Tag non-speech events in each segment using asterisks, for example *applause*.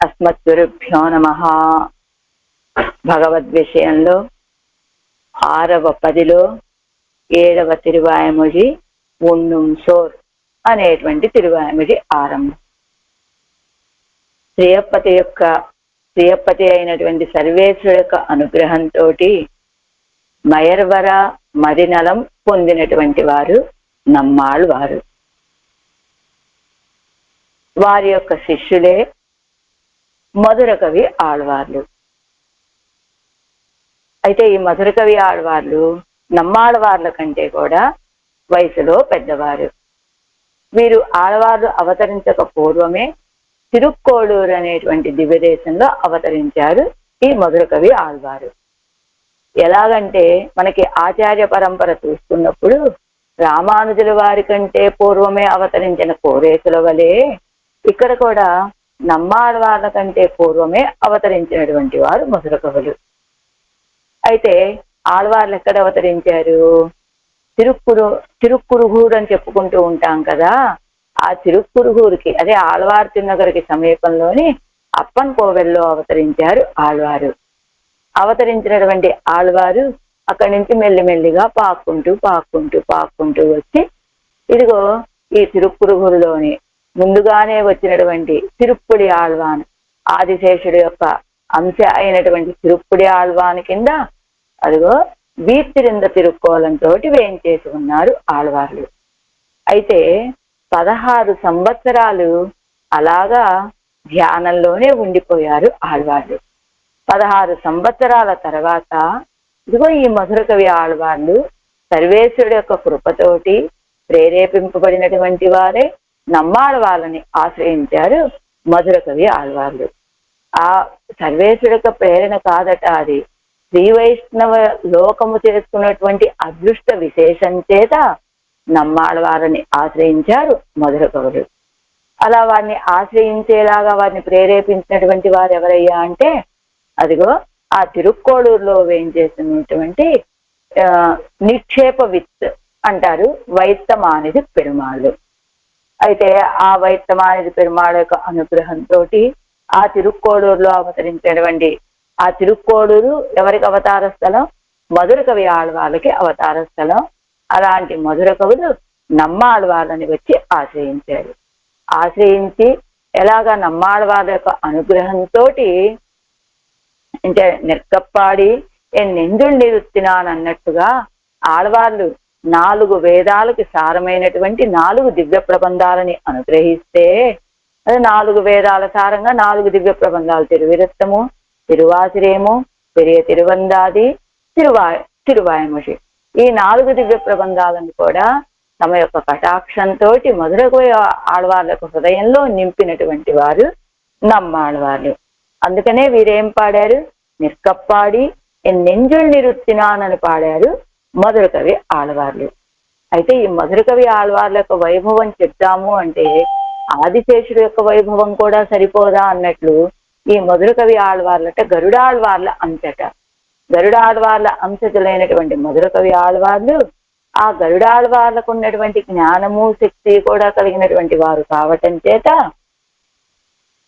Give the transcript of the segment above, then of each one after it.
అస్మద్గురుభ్యో నమ. భగవద్ విషయంలో ఆరవ పదిలో ఏడవ తిరువాయముడి ఉన్నుం సోర్ అనేటువంటి తిరువాయముడి ఆరంభం. శ్రీయప్పతి యొక్క శ్రీయప్పతి అయినటువంటి సర్వేశ్వరు యొక్క అనుగ్రహంతో మయర్వర మదినలం పొందినటువంటి వారు నమ్మాళ్ళు వారు. వారి యొక్క శిష్యులే మధుర కవి ఆళ్వార్లు. అయితే ఈ మధుర కవి ఆళ్వార్లు నమ్మాళ్ళవార్ల కంటే కూడా వయసులో పెద్దవారు. వీరు ఆళ్వార్లు అవతరించక పూర్వమే తిరుక్కోడూరు అనేటువంటి దివ్యదేశంలో అవతరించారు ఈ మధుర కవి ఆళ్వారు. ఎలాగంటే మనకి ఆచార్య పరంపర చూసుకున్నప్పుడు రామానుజుల వారి కంటే పూర్వమే అవతరించిన కోరేసుల వలె ఇక్కడ కూడా నమ్మాడవాళ్ళ కంటే పూర్వమే అవతరించినటువంటి వారు మధుర కవులు. అయితే ఆడవాళ్ళు ఎక్కడ అవతరించారు? తిరుక్కురు తిరుక్కురుహూరు అని చెప్పుకుంటూ ఉంటాం కదా ఆ తిరుక్కురుహూరుకి అదే ఆళ్వార్ తిరునగరికి సమీపంలోని అప్పన్ కోవెల్లో అవతరించారు ఆళ్వారు. అవతరించినటువంటి ఆళ్వారు అక్కడి నుంచి మెల్లిమెల్లిగా పాక్కుంటూ పాక్కుంటూ పాక్కుంటూ వచ్చి ఇదిగో ఈ తిరుక్కురుగురులోని ముందుగానే వచ్చినటువంటి తిరుప్పుడి ఆళ్వాన్ ఆదిశేషుడు యొక్క అంశ అయినటువంటి తిరుప్పుడి ఆళ్వాన్ కింద అదిగో వీర్తిరింద తిరుక్కోలంతో వేయించేసి ఉన్నారు ఆళ్వార్లు. అయితే పదహారు సంవత్సరాలు అలాగా ధ్యానంలోనే ఉండిపోయారు ఆళ్వార్లు. పదహారు సంవత్సరాల తర్వాత ఇదిగో ఈ మధుర కవి ఆళ్వార్లు సర్వేశ్వరుడు యొక్క కృపతోటి ప్రేరేపింపబడినటువంటి వారే నమ్మాడ వాళ్ళని ఆశ్రయించారు మధుర కవి ఆళ్వార్లు. ఆ సర్వేశ్వరుడు యొక్క ప్రేరణ కాదట అది. శ్రీ వైష్ణవ లోకము చేసుకున్నటువంటి అదృష్ట విశేషం చేత నమ్మాళ్ళ వారిని ఆశ్రయించారు మధుర కవులు. అలా వారిని ఆశ్రయించేలాగా వారిని ప్రేరేపించినటువంటి వారు ఎవరయ్యా అంటే అదిగో ఆ తిరుక్కోడూరులో వేయించేసినటువంటి నిక్షేప విత్ అంటారు వైత్తమానిది పెరుమాళ్ళు. అయితే ఆ వైత్తమానిది పెరుమాళ యొక్క అనుగ్రహంతో ఆ తిరుక్కోడూరులో అవతరించినటువంటి ఆ తిరుక్కోడూరు ఎవరికి అవతార స్థలం? మధుర కవి ఆళ్వాళ్ళకి అవతార స్థలం. అలాంటి మధుర కవులు నమ్మాళ్వాళ్ళని వచ్చి ఆశ్రయించారు. ఆశ్రయించి ఎలాగా నమ్మాళ్వాళ్ళ యొక్క అనుగ్రహంతో అంటే నెక్కప్పాడి నెందులు నిరుత్తినాను అన్నట్టుగా ఆడవాళ్ళు నాలుగు వేదాలకి సారమైనటువంటి నాలుగు దివ్య ప్రబంధాలని అనుగ్రహిస్తే అది నాలుగు వేదాల సారంగా నాలుగు దివ్య ప్రబంధాలు. తిరువిరత్తము తిరువాసిరేము పెరియ తిరువందాది తిరువా తిరువాయముషి. ఈ నాలుగు దివ్య ప్రబంధాలను కూడా తమ యొక్క కటాక్షంతో మధురకు ఆడవాళ్ళ యొక్క హృదయంలో నింపినటువంటి వారు నమ్మాడవాళ్ళు. అందుకనే వీరేం పాడారు? నిక్కప్పాడి నెంజుల్ నిరుత్తినానని పాడారు మధుర కవి ఆళ్వార్లు. అయితే ఈ మధుర కవి ఆళ్వార్ల యొక్క వైభవం చెప్తాము అంటే ఆదిశేషుడు యొక్క వైభవం కూడా సరిపోదా అన్నట్లు ఈ మధుర కవి ఆళ్వార్లట గరుడాళ్వార్ల అంశట గరుడాళ్వార్ల అంశతులైనటువంటి మధుర కవి ఆళ్వార్లు ఆ గరుడాళ్వార్లకు ఉన్నటువంటి జ్ఞానము శక్తి కూడా కలిగినటువంటి వారు కావటం చేత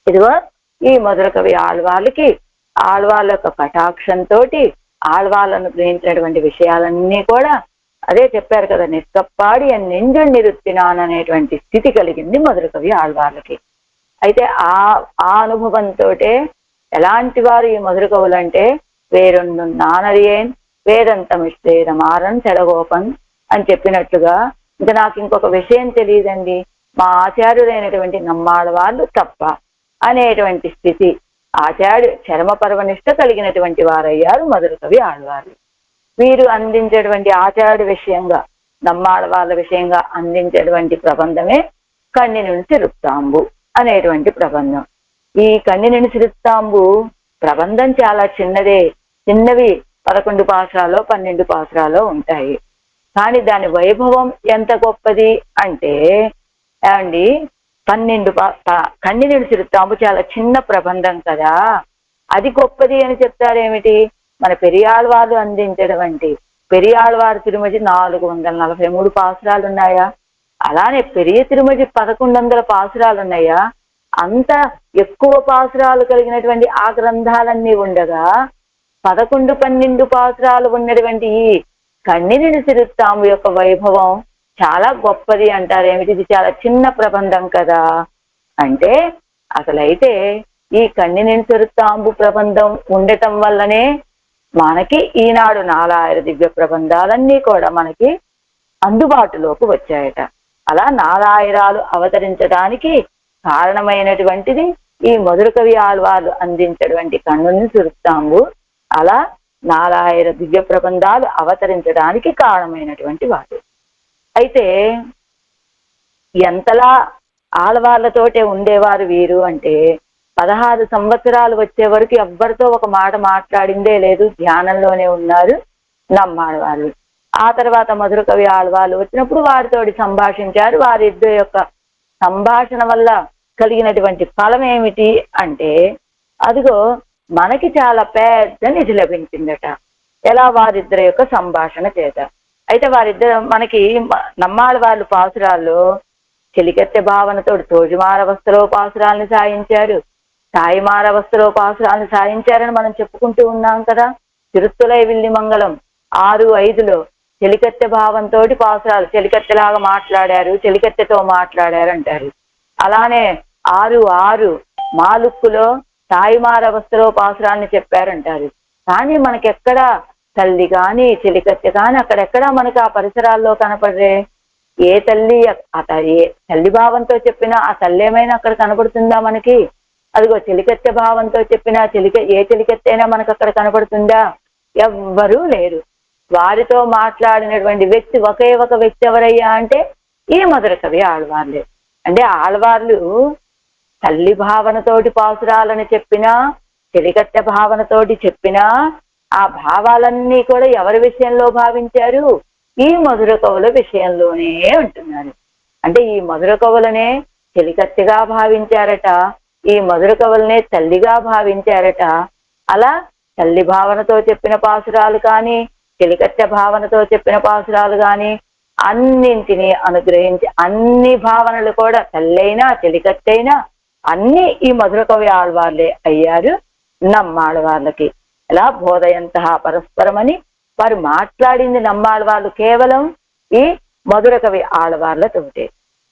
ఇదిగో ఈ మధుర కవి ఆళ్వాళ్ళ ఆళ్వార్ల యొక్క కటాక్షంతో ఆళ్వాళ్ళను గ్రహించినటువంటి విషయాలన్నీ కూడా అదే చెప్పారు కదా నిక్కప్పాడి నెంజుడు నిరుత్తినాను అనేటువంటి స్థితి కలిగింది మధుర కవి అయితే ఆ ఆ అనుభవంతో ఎలాంటి వారు ఈ మధుర కవులు అంటే వేరొండు నానరియేన్ వేదంతమిష్టేద మారన్ చెడగోపన్ అని చెప్పినట్లుగా ఇంకా నాకు ఇంకొక విషయం తెలియదండి. మా ఆచార్యులైనటువంటి నమ్మాళ్ళ వాళ్ళు తప్ప అనేటువంటి స్థితి. ఆచార్య చరమ పర్వనిష్ట కలిగినటువంటి వారయ్యారు మధుర కవి ఆళ్వారు. వీరు అందించేటువంటి ఆచార్య విషయంగా నమ్మాళ్ళ వాళ్ళ విషయంగా అందించేటువంటి ప్రబంధమే కన్ని నుంచి రుప్తాంబు అనేటువంటి ప్రబంధం. ఈ కన్ని నుంచి రుప్తాంబు ప్రబంధం చాలా చిన్నదే. చిన్నవి పదకొండు పాసరాలో పన్నెండు పాసరాలో ఉంటాయి. కానీ దాని వైభవం ఎంత గొప్పది అంటే అండి పన్నెండు కన్నీళ్ళు చిరుతాంబు చాలా చిన్న ప్రబంధం కదా. అది గొప్పది అని చెప్తారేమిటి? మన పెరియాళ్ళ అందించడం అందించడం పెరియాళ్వారి తిరుమతి నాలుగు వందల నలభై మూడు పాసురాలు ఉన్నాయా? అలానే పెరియ తిరుమతి పదకొండు వందల పాసురాలు ఉన్నాయా? అంత ఎక్కువ పాసురాలు కలిగినటువంటి ఆ గ్రంథాలన్నీ ఉండగా పదకొండు పన్నెండు పాసురాలు ఉన్నటువంటి ఈ కన్నిని సిరుత్తాము యొక్క వైభవం చాలా గొప్పది అంటారు. ఏమిటి? ఇది చాలా చిన్న ప్రబంధం కదా. అంటే అసలైతే ఈ కన్నిని సిరుత్తాంబు ప్రబంధం ఉండటం వల్లనే మనకి ఈనాడు నాలాయిర దివ్య ప్రబంధాలన్నీ కూడా మనకి అందుబాటులోకి వచ్చాయట. అలా నాలాయిరాలు అవతరించడానికి కారణమైనటువంటిది ఈ మధుర కవి ఆళ్వార్లు అందించినటువంటి కన్నుని సురుస్తాంబు అలా నాలాయిర దివ్య ప్రబంధాలు అవతరించడానికి కారణమైనటువంటి వాడు అయితే ఎంతలా ఆడవాళ్ళతోటే ఉండేవారు వీరు అంటే పదహారు సంవత్సరాలు వచ్చే వరకు ఎవ్వరితో ఒక మాట మాట్లాడిందే లేదు ధ్యానంలోనే ఉన్నారు నమ్మాడవాళ్ళు ఆ తర్వాత మధుర కవి ఆళ్వాళ్ళు వచ్చినప్పుడు వారితో సంభాషించారు. వారిద్దరి యొక్క సంభాషణ వల్ల కలిగినటువంటి ఫలం ఏమిటి అంటే అదిగో మనకి చాలా పెద్ద నిధి లభించిందట. ఎలా వారిద్దరి యొక్క సంభాషణ చేత? అయితే వారిద్దరు మనకి మ- నమ్మాళ్ళ వాళ్ళు పాసురాల్లో చెలికెత్తె భావనతో తోజుమారవస్థలో పాసురాలను సాయించారు సాయిమారవస్థలో పాసురాలను సాయించారని మనం చెప్పుకుంటూ ఉన్నాం కదా. తిరుత్తులై విల్లి మంగళం ఆరు ఐదులో చెలికత్తె భావంతో పాసురాలు చెలికత్తెలాగా మాట్లాడారు చెలికత్తెతో మాట్లాడారు అంటారు అలానే ఆరు ఆరు మాలుక్కులో సాయిమారవస్థలో పాసురాన్ని చెప్పారంటారు. కానీ మనకెక్కడ తల్లి కానీ చెలికత్తె కానీ అక్కడెక్కడ మనకి ఆ పరిసరాల్లో కనపడరే? ఏ తల్లి ఆ ఏ తల్లి భావంతో చెప్పినా ఆ తల్లి ఏమైనా అక్కడ కనపడుతుందా మనకి? అదిగో చెలికత్తె భావంతో చెప్పినా చెలిక ఏ చెలికత్తైనా మనకు అక్కడ కనపడుతుందా? ఎవ్వరూ లేరు. వారితో మాట్లాడినటువంటి వ్యక్తి ఒకే ఒక వ్యక్తి ఎవరయ్యా అంటే ఈ మధుర కవి ఆళ్వార్లే. అంటే ఆళ్వార్లు తల్లి భావనతోటి పాసురాలని చెప్పినా చెలికత్తె భావనతోటి చెప్పినా ఆ భావాలన్నీ కూడా ఎవరి విషయంలో భావించారు? ఈ మధుర కవుల విషయంలోనే ఉంటున్నారు. అంటే ఈ మధుర కవులనే చెలికత్తెగా భావించారట ఈ మధుర కవులనే తల్లిగా భావించారట. అలా తల్లి భావనతో చెప్పిన పాసురాలు కానీ చెలికత్తె భావనతో చెప్పిన పాసురాలు కానీ అన్నింటినీ అనుగ్రహించి అన్ని భావనలు కూడా తల్లైనా చెలికత్తైనా అన్ని ఈ మధుర కవి ఆళ్వార్లే అయ్యారు. నమ్మాళ్ళవార్లకి ఎలా బోధయంత పరస్పరమని వారు మాట్లాడింది నమ్మాళ్ళవాళ్ళు కేవలం ఈ మధుర కవి ఆళ్వార్లతోటే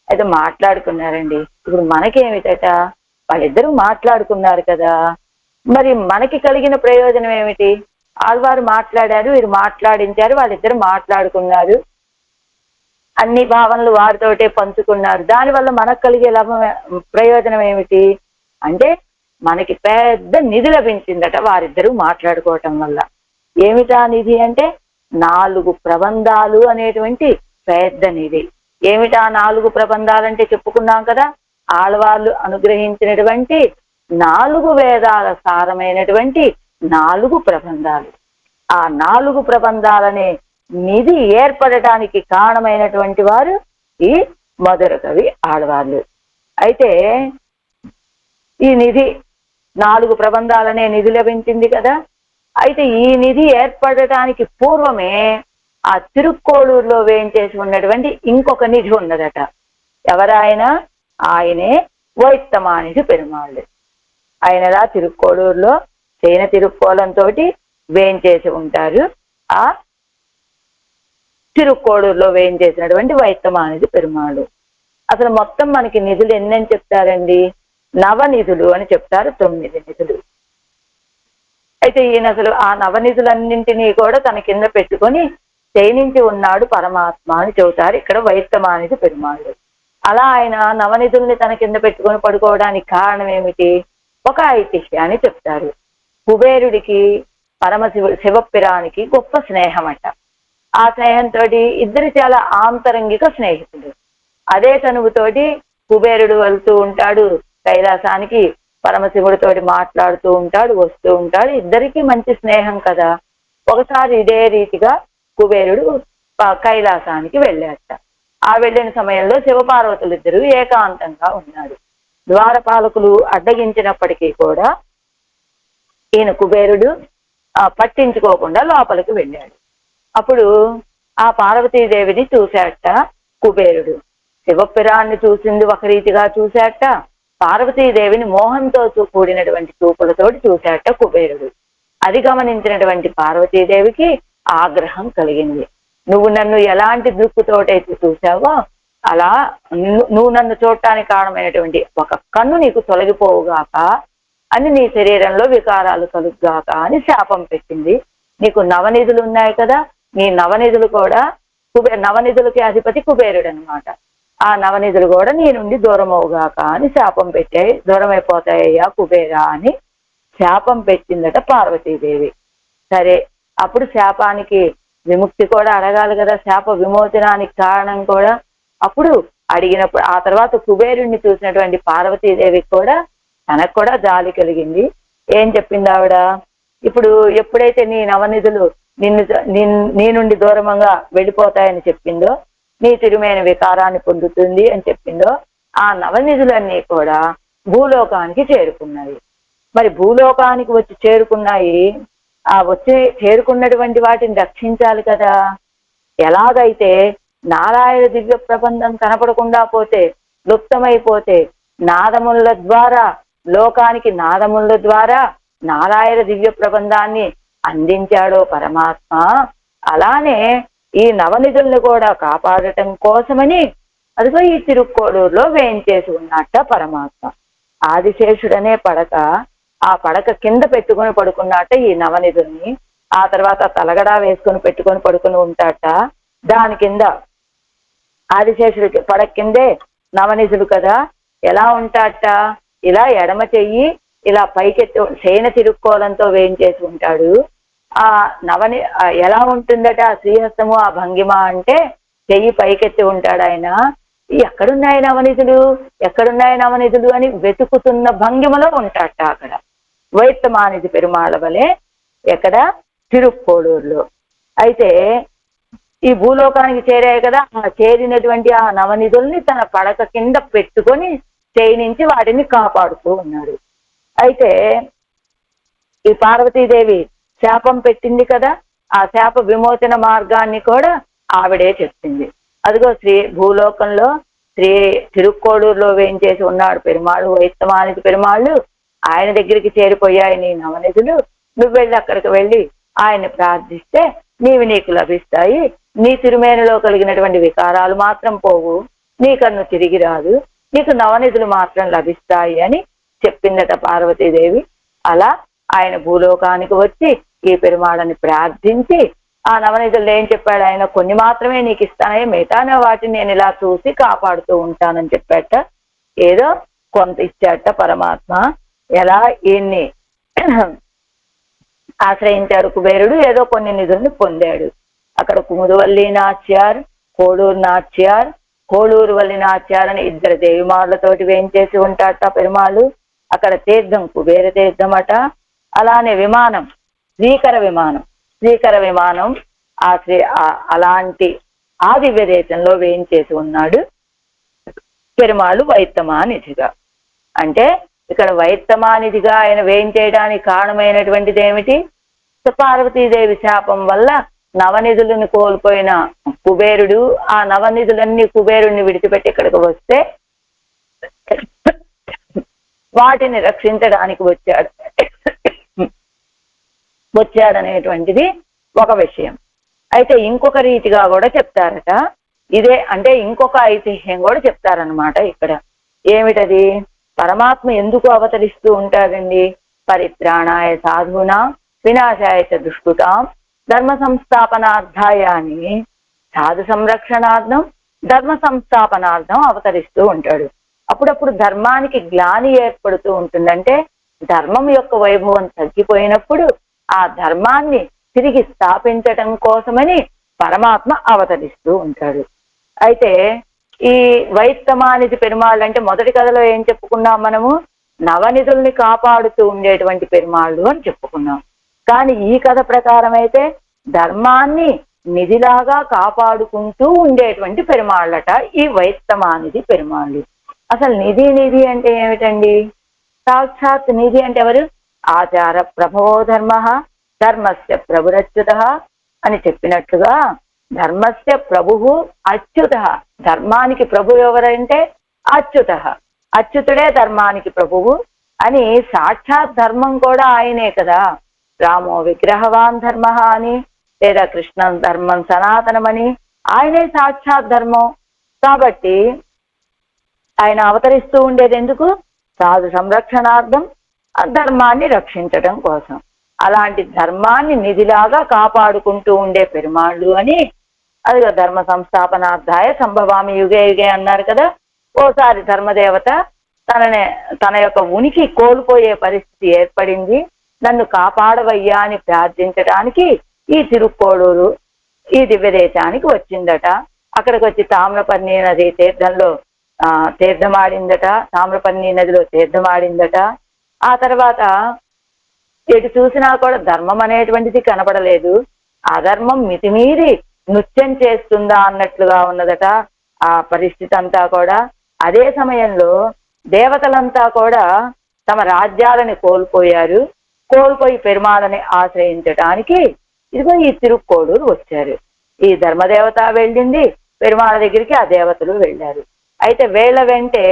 అయితే మాట్లాడుకున్నారండి. ఇప్పుడు మనకేమిటట? వాళ్ళిద్దరూ మాట్లాడుకున్నారు కదా. మరి మనకి కలిగిన ప్రయోజనం ఏమిటి? ఆడవారు మాట్లాడారు వీరు మాట్లాడించారు వాళ్ళిద్దరు మాట్లాడుకున్నారు. అన్ని భావనలు వారితోటే పంచుకున్నారు. దానివల్ల మనకు కలిగే లాభం ప్రయోజనం ఏమిటి? అంటే మనకి పెద్ద నిధి లభించిందట వారిద్దరూ మాట్లాడుకోవటం వల్ల. ఏమిటా నిధి అంటే? నాలుగు ప్రబంధాలు అనేటువంటి పెద్ద నిధి. ఏమిటా నాలుగు ప్రబంధాలంటే చెప్పుకున్నాం కదా? ఆళ్వాళ్ళు అనుగ్రహించినటువంటి నాలుగు వేదాల సారమైనటువంటి నాలుగు ప్రబంధాలు. ఆ నాలుగు ప్రబంధాలనే నిధి ఏర్పడటానికి కారణమైనటువంటి వారు ఈ మధుర కవి ఆడవాళ్ళు అయితే ఈ నిధి నాలుగు ప్రబంధాలనే నిధి లభించింది కదా. అయితే ఈ నిధి ఏర్పడటానికి పూర్వమే ఆ తిరుక్కోడూరులో వేయించేసి ఉన్నటువంటి ఇంకొక నిధి ఉన్నదట. ఎవరాయన? ఆయనే వైత్తమానిధి పెరుమాళ్ళు. ఆయనలా తిరుక్కోడూరులో చైన తిరుక్కోలంతో వేయించేసి ఉంటారు. ఆ తిరుక్కోడూరులో వేయించేసినటువంటి వైత్తమానిధి పెరుమాళ్ళు. అసలు మొత్తం మనకి నిధులు ఎన్నని చెప్తారండి? నవనిధులు అని చెప్తారు తొమ్మిది నిధులు. అయితే ఈయన అసలు ఆ నవనిధులన్నింటినీ కూడా తన కింద పెట్టుకొని శయనించి ఉన్నాడు పరమాత్మ అని చెబుతారు. ఇక్కడ వైత్తమానిధి పెరుమాళ్ళు. అలా ఆయన నవనిధుల్ని తన కింద పెట్టుకొని పడుకోవడానికి కారణం ఏమిటి? ఒక ఐతిహ్యాన్ని చెప్తారు. కుబేరుడికి పరమశివ శివపిరానికి గొప్ప స్నేహం అంట ఆ స్నేహంతో ఇద్దరు చాలా ఆంతరంగిక స్నేహితుడు అదే తనువుతోటి కుబేరుడు వెళ్తూ ఉంటాడు. కైలాసానికి పరమశివుడితోటి మాట్లాడుతూ ఉంటాడు వస్తూ ఉంటాడు. ఇద్దరికీ మంచి స్నేహం కదా. ఒకసారి ఇదే రీతిగా కుబేరుడు కైలాసానికి వెళ్ళాట ఆ వెళ్ళిన సమయంలో శివపార్వతులు ఇద్దరు ఏకాంతంగా ఉన్నారు. ద్వారపాలకులు అడ్డగించినప్పటికీ కూడా ఈయన కుబేరుడు పట్టించుకోకుండా లోపలికి వెళ్ళాడు. అప్పుడు ఆ పార్వతీదేవిని చూశాట కుబేరుడు. శివపిరాన్ని చూసింది ఒక రీతిగా చూశాట పార్వతీదేవిని మోహంతో కూడినటువంటి చూపులతోటి చూశాట కుబేరుడు. అది గమనించినటువంటి పార్వతీదేవికి ఆగ్రహం కలిగింది. నువ్వు నన్ను ఎలాంటి దృక్కుతోటైతే చూసావో అలా ను- నువ్వు నన్ను చూడటానికి కారణమైనటువంటి ఒక కన్ను నీకు తొలగిపోవుగాక అని నీ శరీరంలో వికారాలు కలుగుగాక అని శాపం పెట్టింది. నీకు నవనిధులు ఉన్నాయి కదా నీ నవనిధులు కూడా కుబే నవనిధులకి అధిపతి కుబేరుడు అనమాట ఆ నవనిధులు కూడా నీ నుండి దూరం అవుగాక అని శాపం పెట్టాయి. దూరం అయిపోతాయ్యా కుబేరా అని శాపం పెట్టిందట పార్వతీదేవి. సరే అప్పుడు శాపానికి విముక్తి కూడా అడగాలి కదా. శాప విమోచనానికి కారణం కూడా అప్పుడు అడిగినప్పుడు ఆ తర్వాత కుబేరుణ్ణి చూసినటువంటి పార్వతీదేవికి కూడా తనకు కూడా జాలి కలిగింది. ఏం చెప్పింది ఆవిడ? ఇప్పుడు ఎప్పుడైతే నీ నవనిధులు నిన్ను నీ నుండి దూరంగా వెళ్ళిపోతాయని చెప్పిందో నీ తిరుమైన వికారాన్ని పొందుతుంది అని చెప్పిందో ఆ నవనిధులన్నీ కూడా భూలోకానికి చేరుకున్నాయి. మరి భూలోకానికి వచ్చి చేరుకున్నాయి ఆ వచ్చి చేరుకున్నటువంటి వాటిని రక్షించాలి కదా. ఎలాగైతే నారాయణ దివ్య ప్రబంధం కనపడకుండా పోతే లుప్తమైపోతే నాదముల ద్వారా లోకానికి నాదముల ద్వారా నారాయణ దివ్య ప్రబంధాన్ని అందించాడో పరమాత్మ అలానే ఈ నవనిధుల్ని కూడా కాపాడటం కోసమని అదిగో ఈ తిరుక్కోడూరులో వేయించేసి ఉన్నట్ట పరమాత్మ. ఆదిశేషుడనే పడక ఆ పడక కింద పెట్టుకుని పడుకున్నట్ట ఈ నవనిధుల్ని. ఆ తర్వాత తలగడా వేసుకొని పెట్టుకొని పడుకుని ఉంటాట. దాని కింద ఆదిశేషుడికి పడక కిందే నవనిధులు కదా. ఎలా ఉంటాట? ఇలా ఎడమ చెయ్యి ఇలా పైకెత్తి సేన తిరుక్కోలంతో వేయించేసి ఉంటాడు. ఆ నవని ఎలా ఉంటుందట ఆ శ్రీహస్తము ఆ భంగిమ అంటే చెయ్యి పైకెత్తి ఉంటాడు ఆయన. ఎక్కడున్నాయి నవనిధులు ఎక్కడున్నాయి నవనిధులు అని వెతుకుతున్న భంగిమలో ఉంటాట అక్కడ. వైత్తమానిధి పెరుమాళ వలె ఎక్కడ? తిరుక్కోడూరులో. అయితే ఈ భూలోకానికి చేరాయి కదా ఆ చేరినటువంటి ఆ నవనిధుల్ని తన పడక కింద పెట్టుకొని చేయించి వాటిని కాపాడుతూ ఉన్నాడు. అయితే ఈ పార్వతీదేవి శాపం పెట్టింది కదా ఆ శాప విమోచన మార్గాన్ని కూడా ఆవిడే చెప్పింది. అదిగో శ్రీ భూలోకంలో శ్రీ తిరుక్కోడూరులో వేయించేసి ఉన్నాడు పెరుమాళ్ళు వైత్తమానికి పెరుమాళ్ళు. ఆయన దగ్గరికి చేరిపోయాయి నీ నవనిధులు. నువ్వు వెళ్ళి అక్కడికి వెళ్ళి ఆయన్ని ప్రార్థిస్తే నీవి నీకు లభిస్తాయి. నీ తిరుమేనలో కలిగినటువంటి వికారాలు మాత్రం పోవు. నీ కన్ను తిరిగి రాదు. నీకు నవనిధులు మాత్రం లభిస్తాయి అని చెప్పిందట పార్వతీదేవి. అలా ఆయన భూలోకానికి వచ్చి ఈ పెరుమాళని ప్రార్థించి ఆ నవనిధులు ఏం చెప్పాడు? ఆయన కొన్ని మాత్రమే నీకు ఇస్తానని మిగతానే వాటిని నేను ఇలా చూసి కాపాడుతూ ఉంటానని చెప్పాట. ఏదో కొంత ఇచ్చాట పరమాత్మ. ఎలా? ఈయన్ని *clears throat* ఆశ్రయించాడు కుబేరుడు. ఏదో కొన్ని నిధుల్ని పొందాడు. అక్కడ కుముదవల్లి నాచ్యార్ కోడూరు నాచ్యార్ కోడూరు వల్లి నాచ్యార్ అని ఇద్దరు దేవిమార్లతోటి వేయించేసి ఉంటాట పెరుమాళ్ళు. అక్కడ తీర్థం కుబేర తీర్థం అట అలానే విమానం. శ్రీకర విమానం. శ్రీకర విమానం ఆ శ్రీ అలాంటి ఆ దివ్య దేశంలో వేయించేసి ఉన్నాడు పెరుమాళ్ళు వైత్తమానిధిగా. అంటే ఇక్కడ వైత్తమానిధిగా ఆయన వేయించేయడానికి కారణమైనటువంటిది ఏమిటి పార్వతీదేవి శాపం వల్ల నవనిధులను కోల్పోయిన కుబేరుడు ఆ నవనిధులన్నీ కుబేరుడిని విడిచిపెట్టి ఇక్కడికి వస్తే వాటిని రక్షించడానికి వచ్చాడు. వచ్చాడనేటువంటిది ఒక విషయం. అయితే ఇంకొక రీతిగా కూడా చెప్తారట. ఇదే అంటే ఇంకొక ఐతిహ్యం కూడా చెప్తారనమాట ఇక్కడ. ఏమిటది? పరమాత్మ ఎందుకు అవతరిస్తూ ఉంటాడండి? పరిత్రాణాయ సాధున వినాశాయ చ ధర్మ సంస్థాపనార్థాయ అని సాధు సంరక్షణార్థం ధర్మ సంస్థాపనార్థం అవతరిస్తూ ఉంటాడు. అప్పుడప్పుడు ధర్మానికి గ్లాని ఏర్పడుతూ ఉంటుందంటే ధర్మం యొక్క వైభవం తగ్గిపోయినప్పుడు ఆ ధర్మాన్ని తిరిగి స్థాపించటం కోసమని పరమాత్మ అవతరిస్తూ ఉంటాడు. అయితే ఈ వైత్తమానిధి పెరుమాళ్ళు అంటే మొదటి కథలో ఏం చెప్పుకున్నాం మనము? నవనిధుల్ని కాపాడుతూ ఉండేటువంటి పెరుమాళ్ళు అని చెప్పుకున్నాం. కానీ ఈ కథ ప్రకారం అయితే ధర్మాన్ని నిధిలాగా కాపాడుకుంటూ ఉండేటువంటి పెరుమాళ్ళట ఈ వైత్తమానిధి పెరుమాళ్ళు. అసలు నిధి నిధి అంటే ఏమిటండి? సాక్షాత్ నిధి అంటే ఎవరు? ఆచార ప్రభవో ధర్మ ధర్మస్య ప్రభురచ్యుత అని చెప్పినట్లుగా ధర్మస్య ప్రభు అచ్యుత. ధర్మానికి ప్రభు ఎవరంటే అచ్యుత. అచ్యుతుడే ధర్మానికి ప్రభువు అని సాక్షాత్ ధర్మం కూడా ఆయనే కదా. రామో విగ్రహవాన్ ధర్మ అని లేదా కృష్ణ ధర్మం సనాతనమని ఆయనే సాక్షాత్ ధర్మం. కాబట్టి ఆయన అవతరిస్తూ ఉండేది ఎందుకు? సాధు సంరక్షణార్థం ఆ ధర్మాన్ని రక్షించడం కోసం. అలాంటి ధర్మాన్ని నిధిలాగా కాపాడుకుంటూ ఉండే పెరుమాళ్ళు అని అది ధర్మ సంస్థాపనార్థాయ సంభవామి యుగే యుగే అన్నారు కదా. ఓసారి ధర్మదేవత తననే తన యొక్క ఉనికి కోల్పోయే పరిస్థితి ఏర్పడింది. నన్ను కాపాడవయ్యా అని ప్రార్థించడానికి ఈ తిరుక్కోడూరు ఈ దివ్యదేశానికి వచ్చిందట. అక్కడికి వచ్చి తామ్రపర్ణి నది తీర్థంలో ఆ తీర్థమాడిందట. తామ్రపర్ణి నదిలో తీర్థమాడిందట. ఆ తర్వాత ఎటు చూసినా కూడా ధర్మం అనేటువంటిది కనపడలేదు. అధర్మం మితిమీరి నృత్యం చేస్తుందా అన్నట్లుగా ఉన్నదట ఆ పరిస్థితి అంతా కూడా. అదే సమయంలో దేవతలంతా కూడా తమ రాజ్యాలని కోల్పోయారు. కోల్పోయి పెరుమాళని ఆశ్రయించటానికి ఇదిగో ఈ తిరుక్కోడూరు వచ్చారు. ఈ ధర్మదేవత వెళ్ళింది పెరుమాళ దగ్గరికి ఆ దేవతలు వెళ్ళారు. అయితే వేళ వెంటే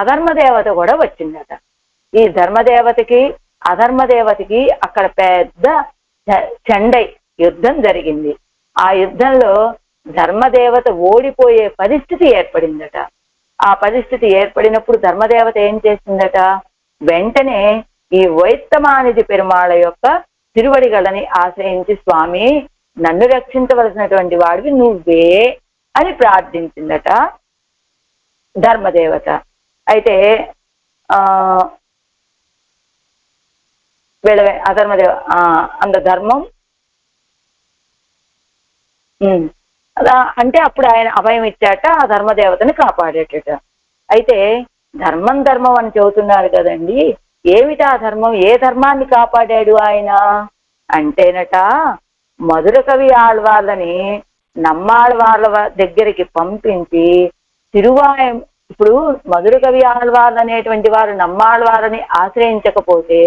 అధర్మ దేవత కూడా వచ్చిందట. ఈ ధర్మదేవతకి అధర్మదేవతకి అక్కడ పెద్ద చ- యుద్ధం జరిగింది. ఆ యుద్ధంలో ధర్మదేవత ఓడిపోయే పరిస్థితి ఏర్పడిందట. ఆ పరిస్థితి ఏర్పడినప్పుడు ధర్మదేవత ఏం చేసిందట? వెంటనే ఈ వైత్తమానిధి పెరుమాళ యొక్క తిరువడిగలని ఆశ్రయించి స్వామి నన్ను రక్షించవలసినటువంటి వాడివి నువ్వే అని ప్రార్థించిందట ధర్మదేవత. అయితే వీళ్ళ అధర్మదేవ అంద ధర్మం. అంటే అప్పుడు ఆయన అభయం ఇచ్చాట ఆ ధర్మదేవతని కాపాడేటట. అయితే ధర్మం ధర్మం అని చెబుతున్నారు కదండి ఏమిటా ధర్మం? ఏ ధర్మాన్ని కాపాడాడు ఆయన? అంటేనట మధుర కవి ఆళ్వాళ్ళని నమ్మాళ్వాళ్ళ దగ్గరికి పంపించి తిరువాయం ఇప్పుడు మధుర కవి ఆళ్వాళ్ళు అనేటువంటి వారు నమ్మాళ్వారని ఆశ్రయించకపోతే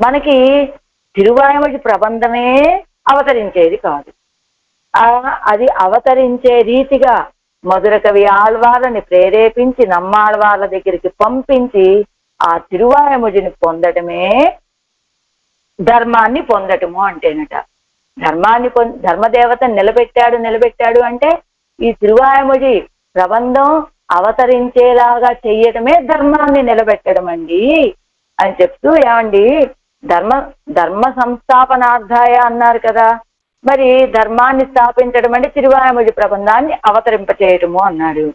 మనకి తిరువాయమటి ప్రబంధమే అవతరించేది కాదు. అది అవతరించే రీతిగా మధుర కవి ఆళ్వాళ్ళని ప్రేరేపించి నమ్మాళ్వాళ్ళ దగ్గరికి పంపించి ఆ తిరువాయముడిని పొందటమే ధర్మాన్ని పొందటము అంటేనట. ధర్మాన్ని పొంద ధర్మదేవత నిలబెట్టాడు నిలబెట్టాడు అంటే ఈ తిరువాయముడి ప్రబంధం అవతరించేలాగా చెయ్యటమే ధర్మాన్ని నిలబెట్టడం అండి అని చెప్తూ ఏమండి ధర్మ ధర్మ సంస్థాపనార్థాయ అన్నారు కదా. మరి ధర్మాన్ని స్థాపించడం అంటే తిరువాయముడి ప్రబంధాన్ని అవతరింపచేయటము అన్నాడు.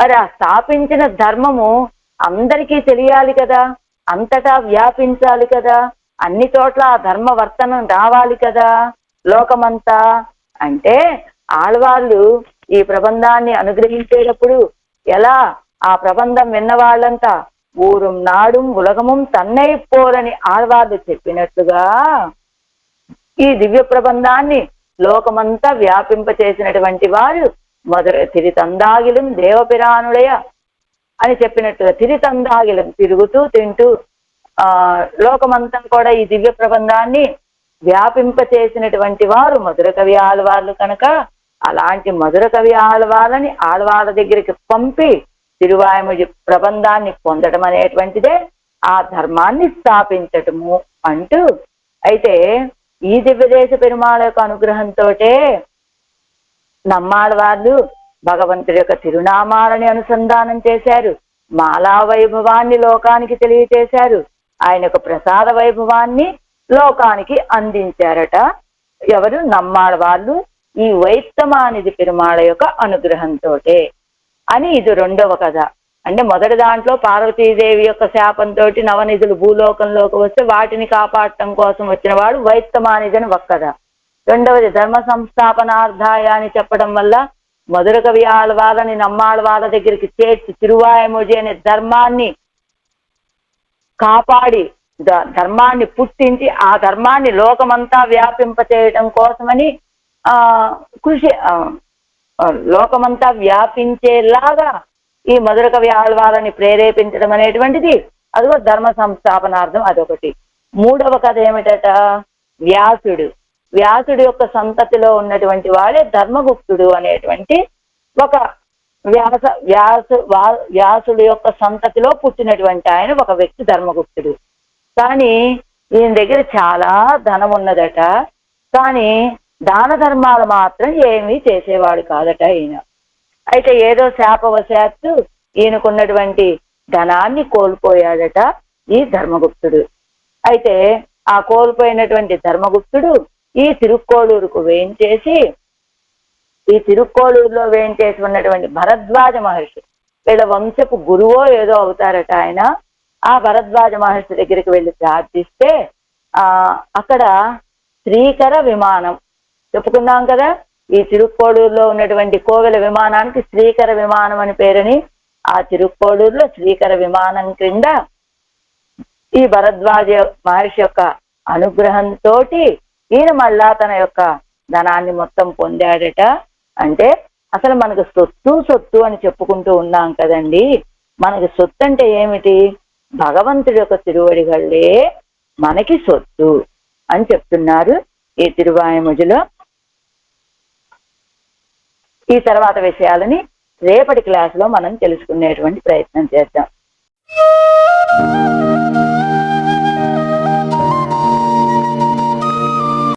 మరి ఆ స్థాపించిన ధర్మము అందరికీ తెలియాలి కదా. అంతటా వ్యాపించాలి కదా. అన్ని చోట్ల ఆ ధర్మ వర్తనం రావాలి కదా. లోకమంతా అంటే ఆళ్వాళ్ళు ఈ ప్రబంధాన్ని అనుగ్రహించేటప్పుడు ఎలా ఆ ప్రబంధం విన్న వాళ్ళంతా ఊరుం నాడుం ఉలగముం తన్నైపోరని ఆళ్వాళ్ళు చెప్పినట్లుగా ఈ దివ్య ప్రబంధాన్ని లోకమంతా వ్యాపింపచేసినటువంటి వారు మొదట తిరితందాగిలం దేవపిరానుడయ అని చెప్పినట్టుగా తిరితందాగిలం తిరుగుతూ తింటూ ఆ లోకమంతా కూడా ఈ దివ్య ప్రబంధాన్ని వ్యాపింపచేసినటువంటి వారు మధుర కవి ఆలవాళ్ళు కనుక అలాంటి మధుర కవి ఆలవాళ్ళని ఆలవాళ్ళ దగ్గరికి పంపి తిరువాయము ప్రబంధాన్ని పొందడం అనేటువంటిదే ఆ ధర్మాన్ని స్థాపించటము అంటూ. అయితే ఈ దివ్యదేశ పెరుమాళ యొక్క అనుగ్రహంతో నమ్మాళ్ళవాళ్ళు భగవంతుడి యొక్క తిరునామాలని అనుసంధానం చేశారు. మాలా వైభవాన్ని లోకానికి తెలియచేశారు. ఆయన యొక్క ప్రసాద వైభవాన్ని లోకానికి అందించారట. ఎవరు? నమ్మాళ్ళ వాళ్ళు ఈ వైత్తమానిది పెరుమాళ యొక్క అనుగ్రహంతో అని ఇది రెండవ కథ. అంటే మొదటి దాంట్లో పార్వతీదేవి యొక్క శాపంతో నవనిధులు భూలోకంలోకి వస్తే వాటిని కాపాడటం కోసం వచ్చిన వాడు వైత్తమానిదని ఒక కథ. రెండవది ధర్మ సంస్థాపనార్థాయ అని చెప్పడం వల్ల మధుర కవి ఆళ్వాళ్ళని నమ్మాళ్వాళ్ళ దగ్గరికి చేర్చి తిరువాయముజి అనే ధర్మాన్ని కాపాడి ధర్మాన్ని పుట్టించి ఆ ధర్మాన్ని లోకమంతా వ్యాపింపచేయటం కోసమని ఆ కృషి లోకమంతా వ్యాపించేలాగా ఈ మధుర కవి ప్రేరేపించడం అనేటువంటిది అదిగో ధర్మ సంస్థాపనార్థం అదొకటి. మూడవ కథ ఏమిటట? వ్యాసుడు. వ్యాసుడి యొక్క సంతతిలో ఉన్నటువంటి వాడే ధర్మగుప్తుడు అనేటువంటి ఒక వ్యాస వ్యాసు వా- వ్యాసుడి యొక్క సంతతిలో పుట్టినటువంటి ఆయన ఒక వ్యక్తి ధర్మగుప్తుడు. కానీ ఈయన దగ్గర చాలా ధనం ఉన్నదట. కానీ దాన ధర్మాలు మాత్రం ఏమీ చేసేవాడు కాదట ఈయన. అయితే ఏదో శాపవశాత్తు ఈయనకున్నటువంటి ధనాన్ని కోల్పోయాడట ఈ ధర్మగుప్తుడు. అయితే ఆ కోల్పోయినటువంటి ధర్మగుప్తుడు ఈ తిరుక్కోడూరుకు వేయించేసి ఈ తిరుక్కోడూరులో వేయించేసి ఉన్నటువంటి భరద్వాజ మహర్షి వీళ్ళ వంశపు గురువో ఏదో అవుతారట ఆయన ఆ భరద్వాజ మహర్షి దగ్గరికి వెళ్ళి ప్రార్థిస్తే ఆ అక్కడ శ్రీకర విమానం చెప్పుకున్నాం కదా? ఈ తిరుక్కోడూరులో ఉన్నటువంటి కోవెల విమానానికి శ్రీకర విమానం అని పేరని ఆ తిరుక్కోడూరులో శ్రీకర విమానం క్రింద ఈ భరద్వాజ మహర్షి యొక్క అనుగ్రహంతో ఈయన మళ్ళా తన యొక్క ధనాన్ని మొత్తం పొందాడట. అంటే అసలు మనకు సొత్తు సొత్తు అని చెప్పుకుంటూ ఉన్నాం కదండి. మనకి సొత్తు అంటే ఏమిటి? భగవంతుడి యొక్క తిరువడిగళ్ళే మనకి సొత్తు అని చెప్తున్నారు ఈ తిరువాయముజులో. ఈ తర్వాత విషయాలని రేపటి క్లాసులో మనం తెలుసుకునేటువంటి ప్రయత్నం చేద్దాం.